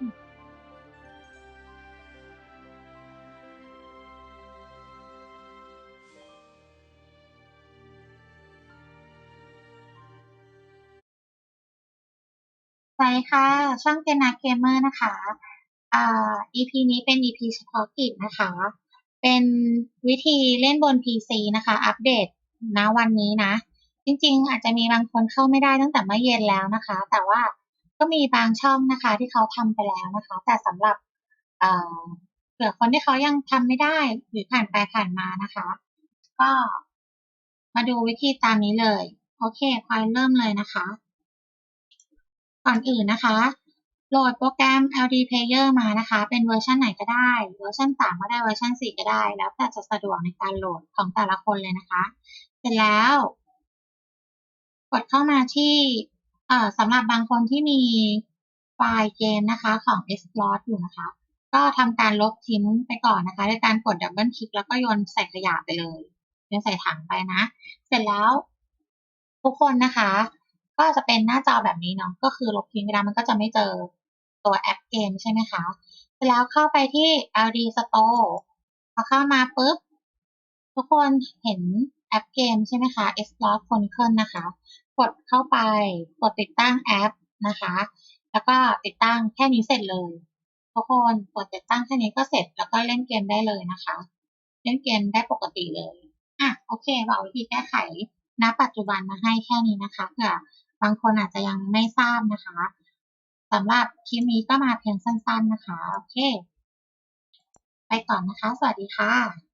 สวัสดีค่ะ ช่องเกนาเกมเมอร์นะคะอ่า EP นี้เป็น EP เฉพาะกิจนะคะ เป็นวิธีเล่นบน PC นะคะ อัปเดตณวันนี้นะ จริงๆ อาจจะมีบางคนเข้าไม่ได้ตั้งแต่เมื่อเย็นแล้วนะคะ แต่ว่า ก็มีบางช่องนะคะ ที่เขาทำไปแล้วนะคะ แต่สำหรับเผื่อคนที่เขายังทำไม่ได้หรือผ่านไปผ่านมานะคะ ก็มาดูวิธีตามนี้เลย โอเคพลอยเริ่มเลยนะคะ ก่อนอื่นนะคะ โหลดโปรแกรม LD Player มานะคะ เป็นเวอร์ชันไหนก็ได้ เวอร์ชัน3ก็ได้ เวอร์ชัน4ก็ได้ แล้วแต่จะสะดวกในการโหลดของแต่ละคนเลยนะคะ เสร็จแล้ว กดเข้ามาที่ อ่อสำหรับบางคนที่มีไฟล์เกมนะคะของ Explore อยู่นะคะ ก็ทำการลบทิ้งไปก่อนนะคะด้วยการกดดับเบิลคลิกแล้วก็โยนใส่ขยะไปเลยโยนใส่ถังไปนะ เสร็จแล้ว ทุกคนนะคะ ก็จะเป็นหน้าจอแบบนี้เนาะก็คือลบทิ้งไปแล้วมันก็จะไม่เจอตัวแอปเกมใช่ไหมคะ เสร็จแล้วเข้าไปที่ LD Store พอเข้ามาปุ๊บ ทุกคนเห็นแอปเกมใช่ไหมคะ Explore Chronicle นะคะ กดเข้าไปกดติดตั้งแอปนะคะ แล้วก็ติดตั้งแค่นี้เสร็จเลย ทุกคนกดติดตั้งแค่นี้ก็เสร็จแล้วก็เล่นเกมได้เลยนะคะ เล่นเกมได้ปกติเลยอะโอเคบอกวิธีแก้ไขณปัจจุบันมาให้แค่นี้นะคะเผื่อบางคนอาจจะยังไม่ทราบนะคะสำหรับคลิปนี้ก็มาเพียงสั้น ๆนะคะ โอเค ไปก่อนนะคะ สวัสดีค่ะ